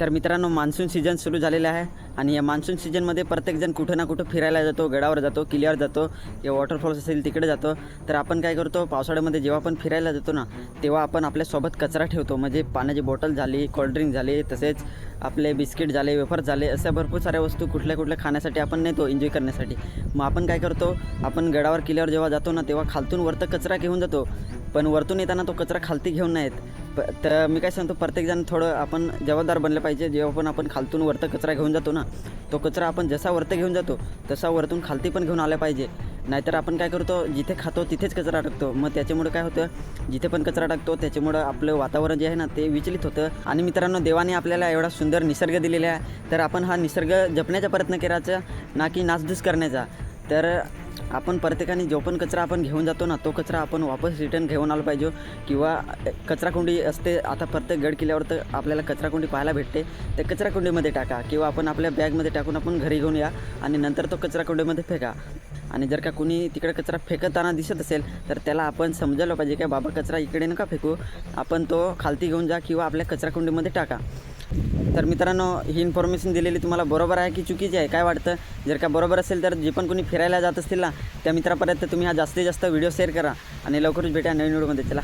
तर मित्रांनो monsoon season सुरू झालेला आहे आणि या मान्सून सीझनमध्ये प्रत्येकजण कुठं ना कुठं फिरायला जातो गडावर जातो किल्ल्यावर जातो किंवा वॉटरफॉल्स असेल तिकडे जातो. तर आपण काय करतो पावसाळ्यामध्ये जेव्हा आपण फिरायला जातो ना तेव्हा आपण आपल्यासोबत कचरा ठेवतो. म्हणजे पाण्याची बॉटल झाली कोल्ड्रिंक झाली तसेच आपले बिस्किट झाले वेफर झाले अशा भरपूर साऱ्या वस्तू कुठल्या कुठल्या खाण्यासाठी आपण नेतो एन्जॉय करण्यासाठी. मग आपण काय करतो आपण गडावर किल्ल्यावर जेव्हा जातो ना तेव्हा खालतून वरतं कचरा घेऊन जातो. पण वरतून येताना तो कचरा खालती घेऊन नाहीत. प तर मी काय सांगतो प्रत्येकजण थोडं आपण जबाबदार बनलं पाहिजे. जेव्हा पण आपण खालतून वरतं कचरा घेऊन जातो ना तो कचरा आपण जसा वरतं घेऊन जातो तसा वरतून खालती पण घेऊन आला पाहिजे. नाहीतर आपण काय करतो जिथे खातो तिथेच कचरा टाकतो. मग त्याच्यामुळे काय होतं जिथे पण कचरा टाकतो त्याच्यामुळं आपलं वातावरण जे आहे ना ते विचलित होतं. आणि मित्रांनो देवाने आपल्याला एवढा सुंदर निसर्ग दिलेला आहे. तर आपण हा निसर्ग जपण्याचा प्रयत्न करायचा ना की नासधूस करण्याचा. तर आपण प्रत्येकाने जो पण कचरा आपण घेऊन जातो ना तो कचरा आपण वापस रिटर्न घेऊन आला पाहिजे. किंवा कचराकुंडी असते आता प्रत्येक गड किल्ल्यावर तर आपल्याला कचराकुंडी पाहायला भेटते. त्या कचराकुंडीमध्ये टाका किंवा आपण आपल्या बॅगमध्ये टाकून आपण घरी घेऊन या आणि नंतर तो कचराकुंडीमध्ये फेका. आणि जर का कुणी तिकडे कचरा फेकताना दिसत असेल तर त्याला आपण समजायला पाहिजे की बाबा कचरा इकडे नका फेकू. आपण तो खालती घेऊन जा किंवा आपल्या कचराकुंडीमध्ये टाका. तर मित्रांनो ही इन्फॉर्मेशन दिलेली तुम्हाला बरोबर आहे की चुकीची आहे? काय वाटतं? जर का बरोबर असेल तर जे पण कोणी फिरायला जात असतील ना त्या मित्रापर्यंत तुम्ही हा जास्तीत जास्त व्हिडिओ शेअर करा आणि लवकरच भेटा नवीन व्हिडिओमध्ये चला.